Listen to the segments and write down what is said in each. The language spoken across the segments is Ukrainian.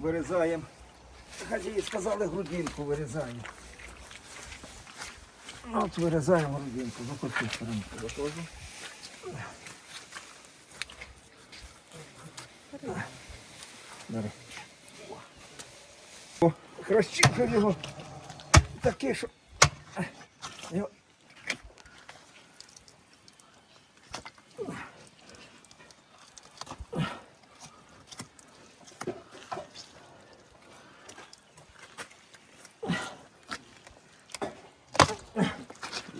Вирізаємо. Хазії сказали грудинку вирізаємо. От вирізаємо грудинку. Ну сторону. Заходжу. Бери. О, хрещик його такий, що. Його...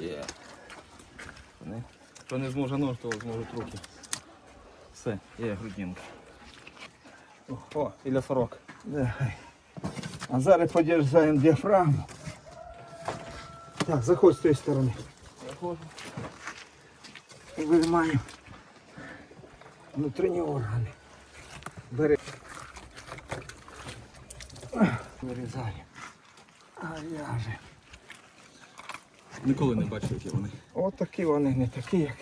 Є. Не. Хто не зможе нож, то зможуть руки. Все, є грудинка. О, і лясорок. А зараз подержаємо діафрагму. Так, заходь з тієї сторони. Заходжу. Виймаємо внутрішні органи. Бери. Вирізаємо. А я же. Ніколи не бачив, які вони. От такі вони, не такі, як.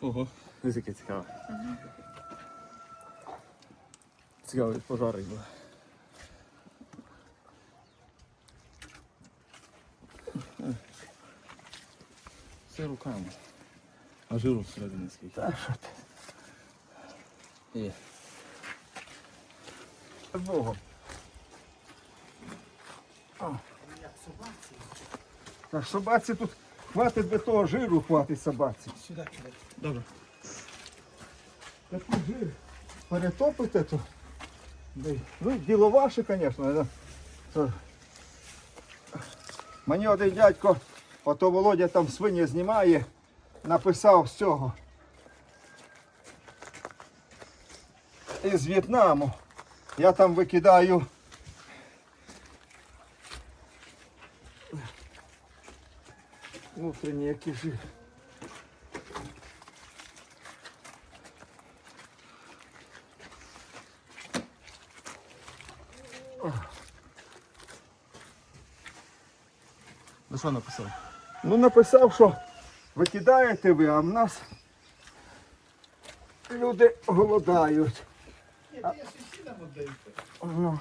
Ого, ось яке цікаве. Цікавий пожарик був. Все руками. А жиру всередині скільки. Та що ти? Є. Богом. Так, собаці тут хватить би того жиру, хватить собаці. Сюди, сюди. Добре. Такий жир перетопите то. Ну, діло ваше, звісно. Мені один дядько, ото Володя там свині знімає, написав з цього. Із В'єтнаму. Я там викидаю. Внутрішній який жир. Ну що написав? Ну написав, що викидаєте ви, а в нас люди голодають. А- Ну.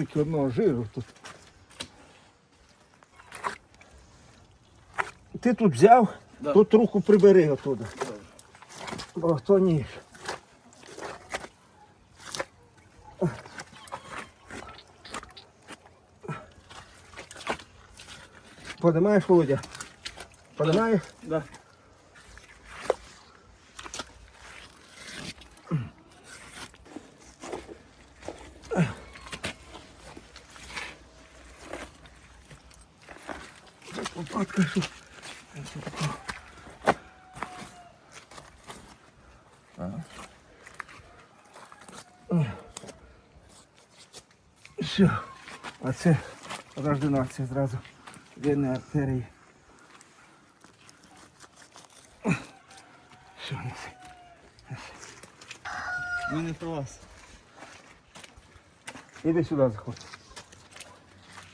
Скільки одного жиру тут. Ти тут взяв, Да. тут руку прибери отуди. Бо хто ніж. Подимаєш, Володя? Подимаєш? Да. Що? Все. А це рожденація зразу. Венні артерії. Все, неси. Ми не про вас. Іди сюди заходь.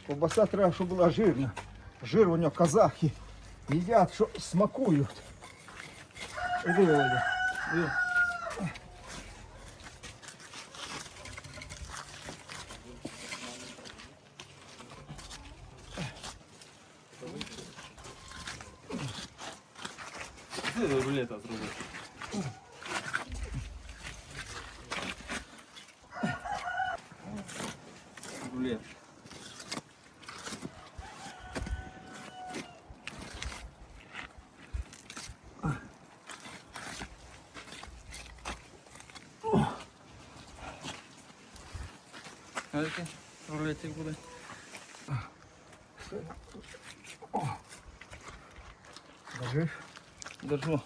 Ковбаса треба, щоб була жирна. Жир у нього казахи їдять, що смакують. Іди, Володя. Іди. Це рулета зробити. Рулет. А рулетик буде? Держиш? Держу.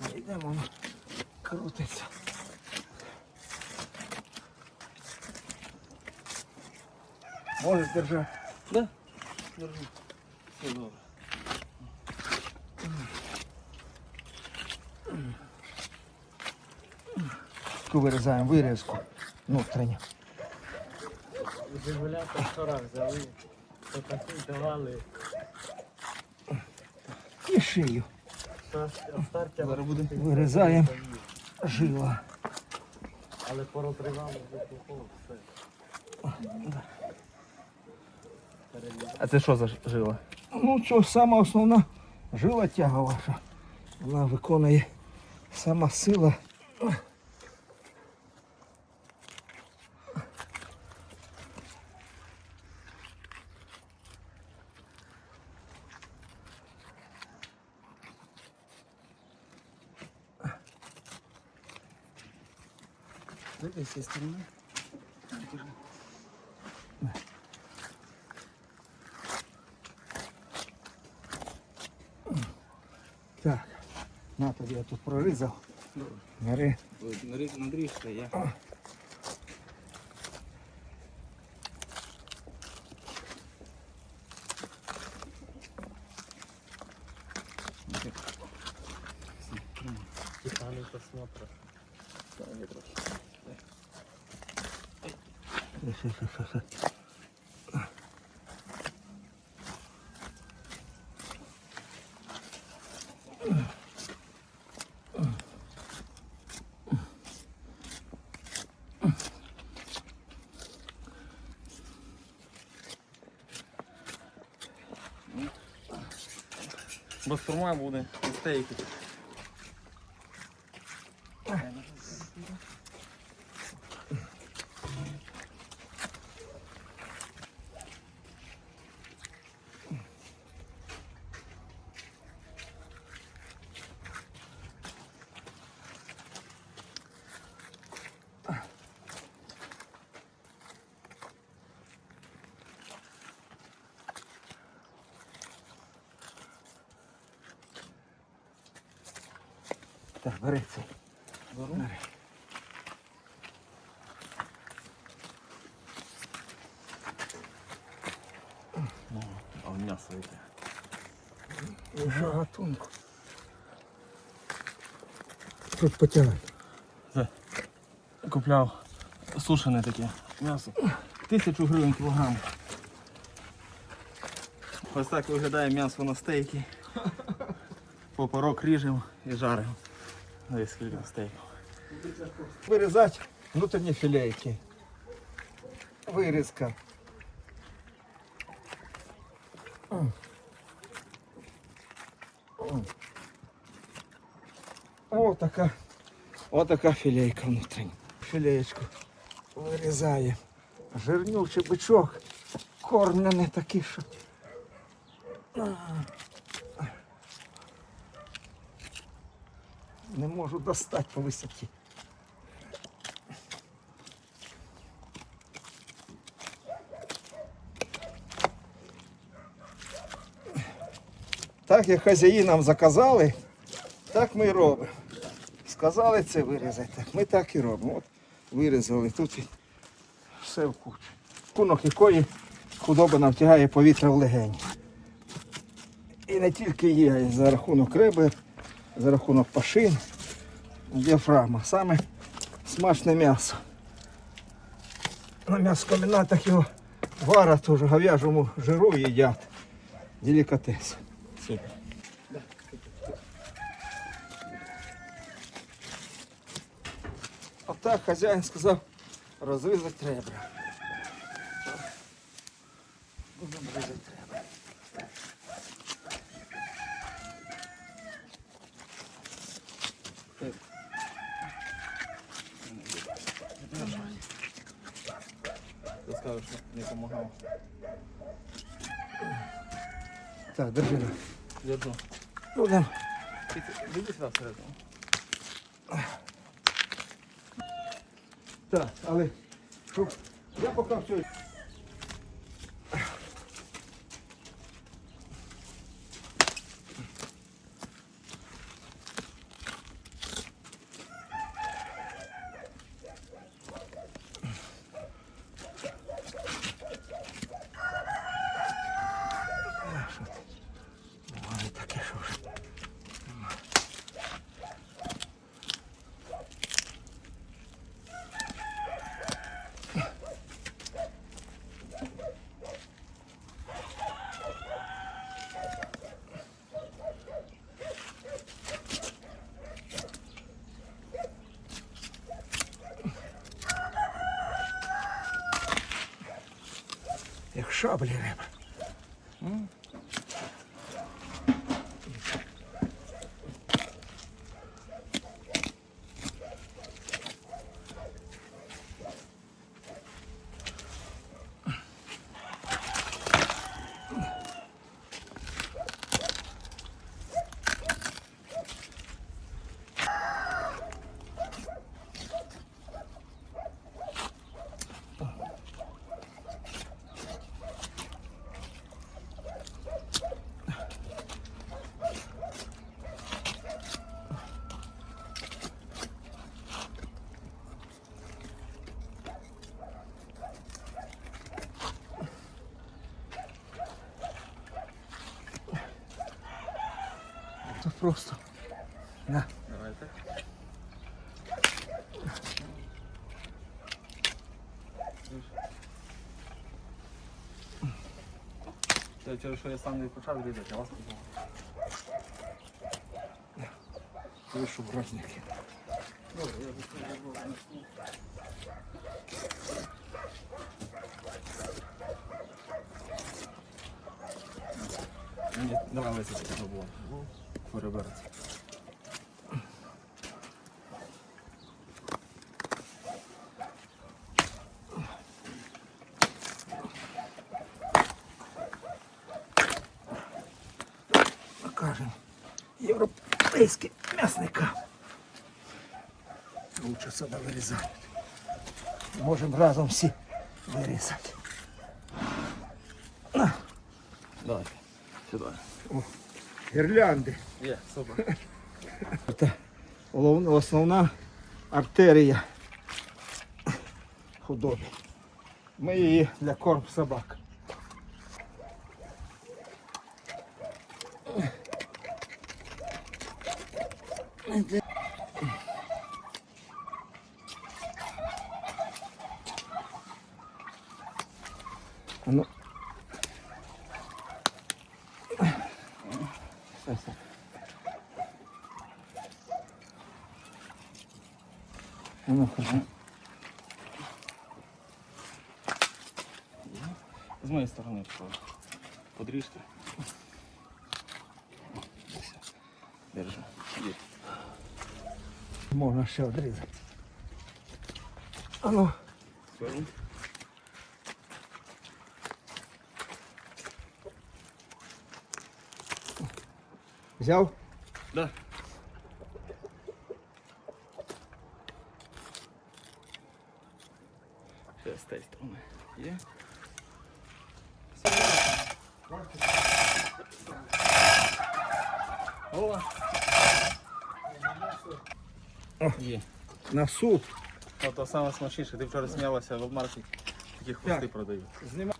Не йдемо, крутиться. Можеш держати. Да? Держи. Все добре. Вирізаємо вирізку внутрішню. Зимулятор в шорах взяли, потаки давали. І шию. Зараз вирізаємо жила. Але порозривали, випухов все. А це що за жила? Ну, що сама основна жила тяга ваша. Вона виконує сама сила. Дивись, сторони. Так. На тобі я тут прорізав. Бери. Надріжте, я. Титани посмотрят. Бастурма буде, і стейки. Так, бери цей. Беру. А в м'ясо яке. Вже гатунку. Тут потягай. Купляв сушене таке м'ясо. Тисячу гривень кілограм. Ось так виглядає м'ясо на стейки. Попорок ріжемо і жаримо. Ось скільки стейків. Вирізати внутрішні філейки. Вирізка. М. М. О, така, о така філейка внутрішня. Філеєчку вирізаємо. Жирнючий бичок. Кормлений такий, що. Не можу достати по висоті. Так як хазяї нам заказали, так ми і робимо. Сказали це вирізати, ми так і робимо. От вирізали тут і все в кучі. Кунок якої худоба нам втягає повітря в легені. І не тільки є, за рахунок риби, за рахунок пашин, діафрагма. Саме смачне м'ясо. На м'ясокомбінатах його варять уже говяжому жиру їдять. Делікатес. Супер. Отак хазяїн сказав, розрізати ребра. Будемо різати ребра. Що не допомагав. Так, держи. на. Держу. Будемо. Іди сюди всередину. Так, але щоб я поки все. Шаблі риба. Просто. На. Давайте. Це через що я сам не почав різати, а вас почав. Ви що, бразники? Мені нравиться це було. Перебереться. Покажемо європейським м'ясникам. Лучше сюди вирізати. Можемо разом всі вирізати. Давайте. Сюди. Гірлянди. Є, супер. Це основна артерія худоби. Ми її для корм собак. Ну, хорошо. З моєї сторони що? Подріжте. Держи. Є. Можна ще одрізати. А ну, Все. взяв? Да. З тієї сторони. Є. О! Є. На суп. О, то саме смачніше. Ти вчора сміялася в обмарці. Такі хвости Так. продають. Знімай.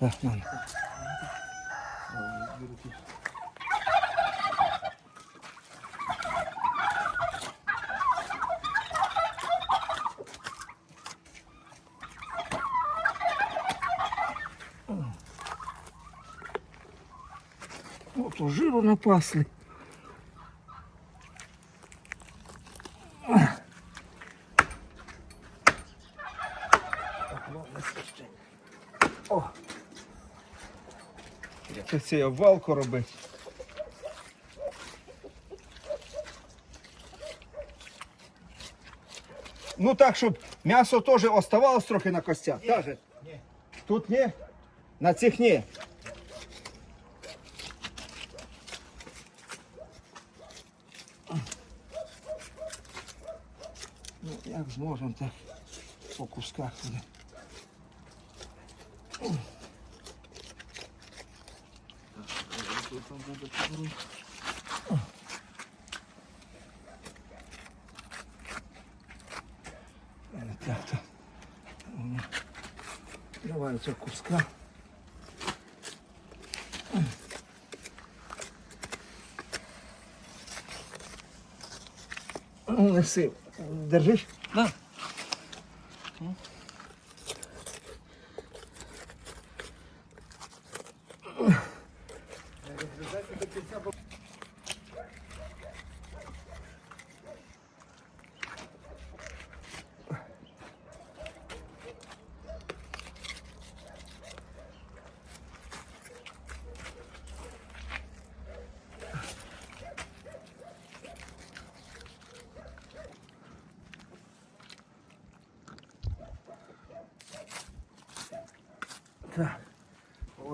Так, на. на. У жиру напасли. О! Це цей обвалку робити. Ну так, щоб м'ясо теж оставалось трохи на костях. Ні. Тут ні? На цих ні. Ну, як зможемо, так по кусках. Е, Так, так. Цього куска. Ну, неси. Держиш?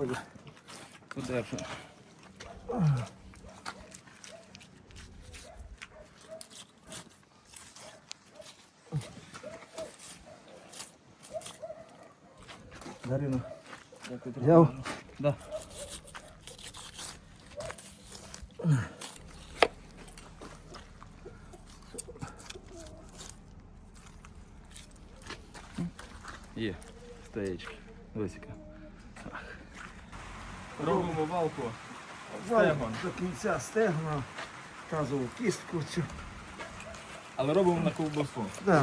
Да. Оля. Подержу. Дарина. Дякую. Взяв? Да. Є, стаєчки. Висіка. Робимо валку. Стегон. До кінця стегна, тазову кістку цю. Але робимо на ковбасу. Да,